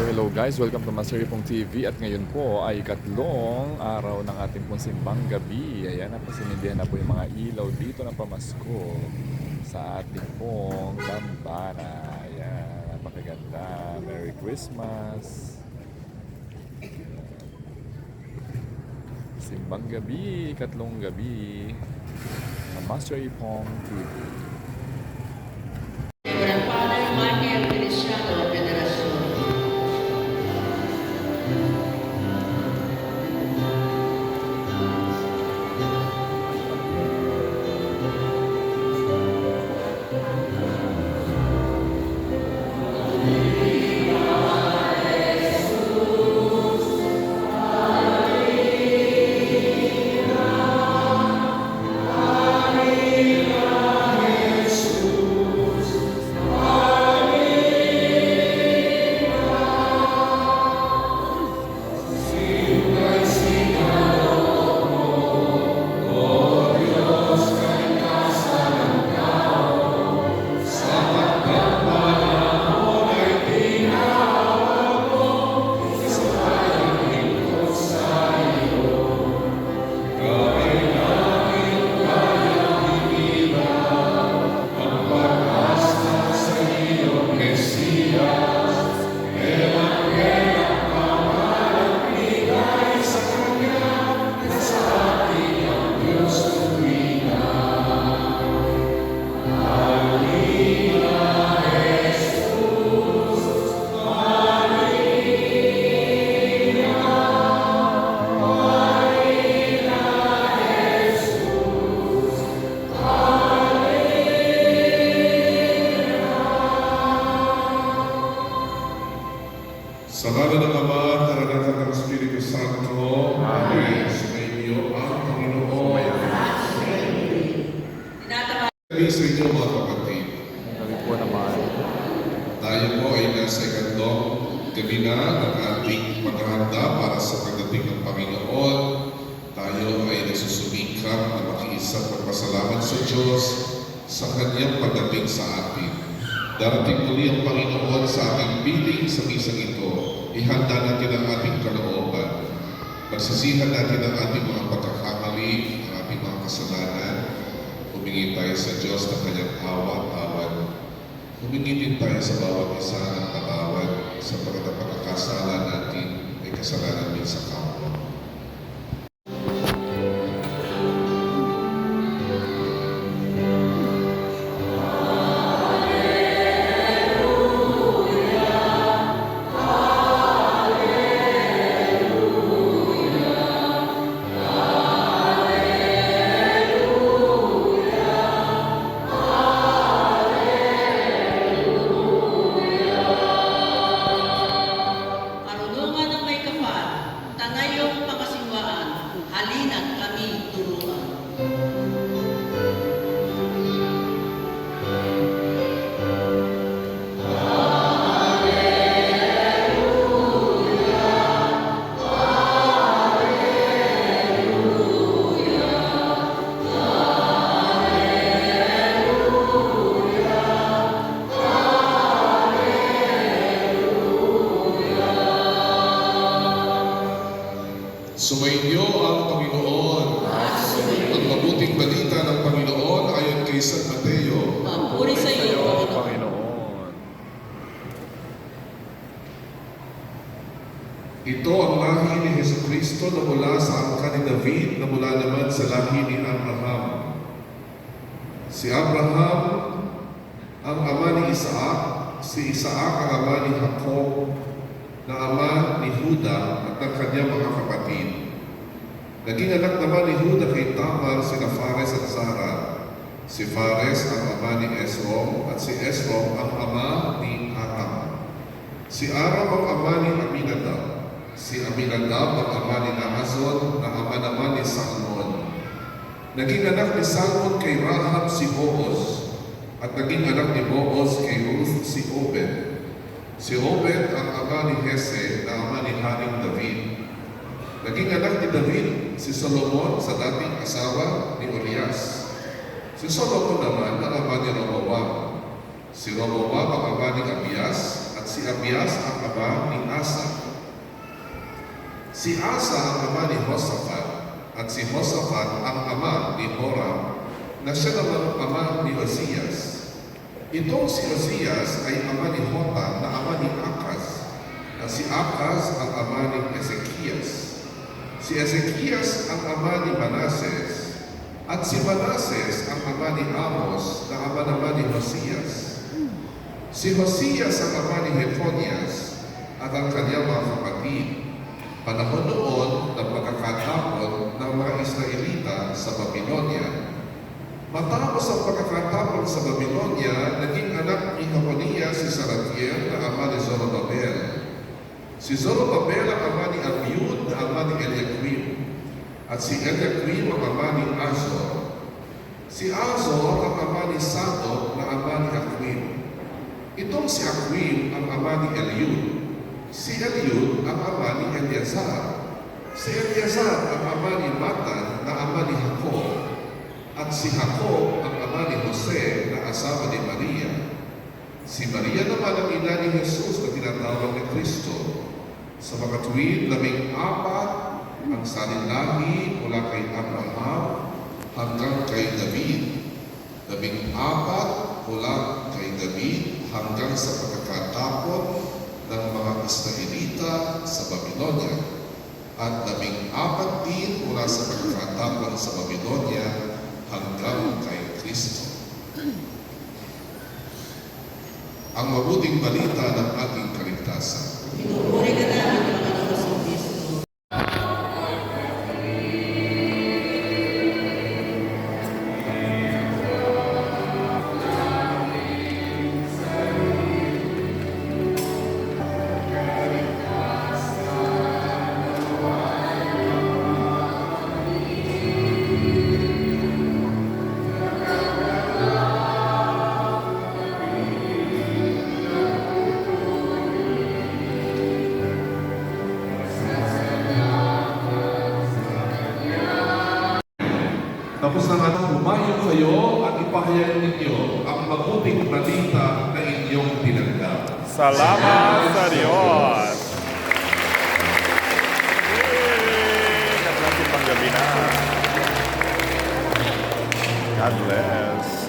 Hello, hello guys. Welcome to Master Pong TV at ngayon po ay ikatlong araw ng ating pong simbang gabi. Ayan na po, sinindihan na po yung mga ilaw dito na pamasko sa ating pong dambana. Ayan, napakaganda. Merry Christmas. Simbang gabi, ikatlong gabi sa Master Pong TV. Padre Michael Feliciano Sa ngala ng Ama at ng Espiritu Santo, Amen. Sumainyo ang Panginoon. Gabi sa inyo mga kapatid. Po naman. Tayo po ay nasa ikandong gabi na ng ating paghahanda para sa pagdating ng Panginoon. Tayo ay nagsusumikap na makiisang magpasalamat sa Diyos sa Kanyang pagdating sa atin. Darating muli ang Panginoon sa ating piling sa misang ito. Ihanda natin ang ating kalooban. Pagsisihan natin ang ating mga pagkakamali, ang ating mga kasalanan. Humingi tayo sa Diyos ng kanyang awa at awan. Humingi din tayo sa bawat isa ng Sumainyo ang Panginoon. Ang mabuting balita ng Panginoon ayon kay San Mateo. Papuri sa iyo, Panginoon. Ito ang lahi ni Heso Kristo na mula sa angka ni David na mula naman sa lahi ni Abraham. Si Abraham ang ama ni Isaac, si Isaac ang ama ni Jacob, na ama ni Huda at ng kanyang mga kapatid. Naging anak naman ni Huda kay Tamar sina Fares at Zara. Si Fares ang ama ni Esrom at si Esrom ang ama ni Atam. Si Aram ang ama ni Aminadab. Si Aminadab ang ama ni Naazon na ama naman ni Salmon. Naging anak ni Salmon kay Rahab si Boaz at naging anak ni Boaz kay Ruth si Obed. Si Obed ang ama ni Hese na ama ni Haring David. Naging anak ni David si Solomon sa dating asawa ni Urias. Si Solomon naman ang ama ni Roboam. Si Roboam ang ama ni Abias at si Abias ang ama ni Asa. Si Asa ang ama ni Hosafat at si Hosafat ang ama ni Horam na siya naman ama ni Osias. Itong si Osias ay ama ni Hotam na ama ni Akas Akas ang ama ni Ezekias. Si Ezekias ang ama ni Manases at si Manases ang ama ni Amos na ama naman ni Hosias. Si Hosias ang ama ni Jeconias at ang kanyang mga kapatid. Panahon noon ng pagkakatapon ng mga Israelita sa Babylonia. Matapos ang pagkakatapon sa Babylonia, naging anak ni Jeconias si Saratiel na ama ni Zorobabel. Si Zorobabel ang ama ni Abiud na ama ni Eliakim. At si Eliakim ang ama ni Azor. Si Azor ang ama ni Sadok na ama ni Akwim. Itong si Akwim ang ama ni Eliud. Si Eliud ang ama ni Eleazar. Si Eleazar ang ama ni Matan na ama ni Jacob. At si Jacob ang ama ni Jose na asawa ni Maria. Si Maria naman ang ina ni Jesus na tinatawag ni Kristo. Sa mga tuwid, labing apat ang salinlahi mula kay Abraham hanggang kay David. Labing apat mula kay David hanggang sa pagkakatapon ng mga Israelita sa Babylonia. At labing apat din mula sa pagkakatapon sa Babylonia hanggang kay Kristo. Ang mabuting balita ng ating kaligtasan. Pinupuri ipahayag ninyo ang mabuting balita na inyong tinanggap. Salamat sa Diyos! Yay! Na. God bless.